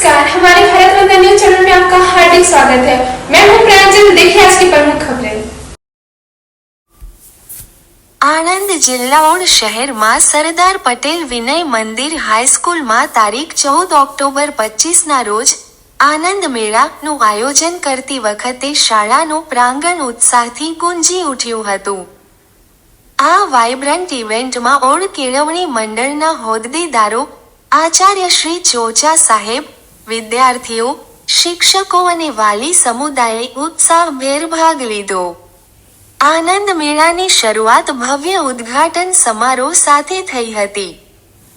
नमस्कार हमारे Bharat Ratna news channel में आपका हार्दिक स्वागत है मैं हूं प्रांजल देखिए आज की प्रमुख खबरें આણંદ જિલ્લાઓડ શહેરમાં સરદાર પટેલ વિનય મંદિર હાઈસ્કૂલમાં તારીખ ચૌદ ઓક્ટોબર પચીસના રોજ આનંદ મેળાનું આયોજન કરતી વખતે શાળાનું પ્રાંગણ ઉત્સાહથી ગુંજી ઉઠ્યું હતું આ વાઇબ્રન્ટ ઇવેન્ટમાં ઓડ કેળવણી મંડળના હોદ્દેદારો આચાર્ય શ્રી ચોચા સાહેબ વિદ્યાર્થીઓ, શિક્ષકો અને વાલી સમુદાયે ઉત્સાહભેર ભાગ લીધો. આનંદ મેળાની શરૂઆત ભવ્ય ઉદ્ઘાટન સમારોહ સાથે થઈ હતી.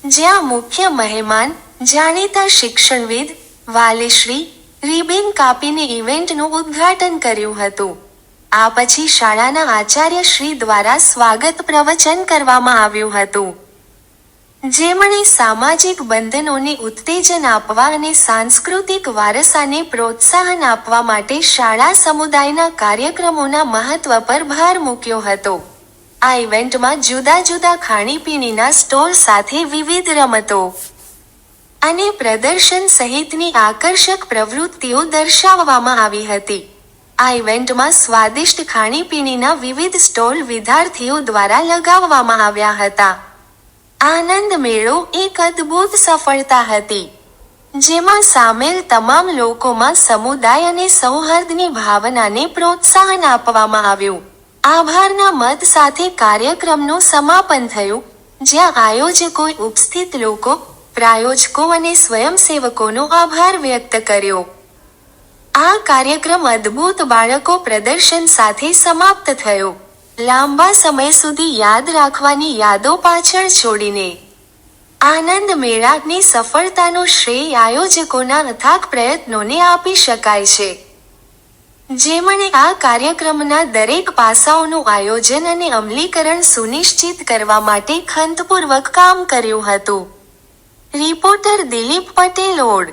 જ્યાં મુખ્ય મહેમાન, જાણીતા શિક્ષણવિદ, વાલીશ્રી રિબિન કાપીને ઇવેન્ટનું ઉદ્ઘાટન કર્યું હતું. આ પછી શાળાના આચાર્ય શ્રી દ્વારા સ્વાગત પ્રવચન કરવામાં આવ્યું હતું. જેમણે સામાજિક બંધનોને ઉત્તેજન આપવા અને સાંસ્કૃતિક વારસાને પ્રોત્સાહન આપવા માટે શાળા સમુદાયના કાર્યક્રમોના મહત્વ પર ભાર મૂક્યો હતો. આ ઇવેન્ટમાં જુદા જુદા ખાણીપીણીના સ્ટોલ સાથે વિવિધ રમતો અને પ્રદર્શન સહિતની આકર્ષક પ્રવૃત્તિઓ દર્શાવવામાં આવી હતી. આ ઇવેન્ટમાં સ્વાદિષ્ટ ખાણીપીણીના વિવિધ સ્ટોલ વિદ્યાર્થીઓ દ્વારા લગાવવામાં આવ્યા હતા. આનંદ મેળો એક અદ્ભુત સફળતા હતી, જેમાં સામેલ તમામ લોકોમાં સમુદાય અને સૌહાર્દની ભાવનાને પ્રોત્સાહન આપવામાં આવ્યું. આભારના મત સાથે કાર્યક્રમનું સમાપન થયું, જ્યાં આયોજકોએ ઉપસ્થિત લોકો, પ્રાયોજકો અને સ્વયંસેવકોનો આભાર વ્યક્ત કર્યો. આ કાર્યક્રમ અદ્ભુત બાળકો પ્રદર્શન સાથે સમાપ્ત થયો. લાંબા સમય સુધી યાદ રાખવાની યાદો પાછળ છોડીને. આનંદ મેળાની સફળતાનો શ્રેય આયોજકોના અથાગ પ્રયત્નોને આપી શકાય છે. જેમણે આ કાર્યક્રમના દરેક પાસાઓનું આયોજન અને અમલીકરણ સુનિશ્ચિત કરવા માટે ખંતપૂર્વક કામ કર્યું હતું. Reporter Dilip Patel odd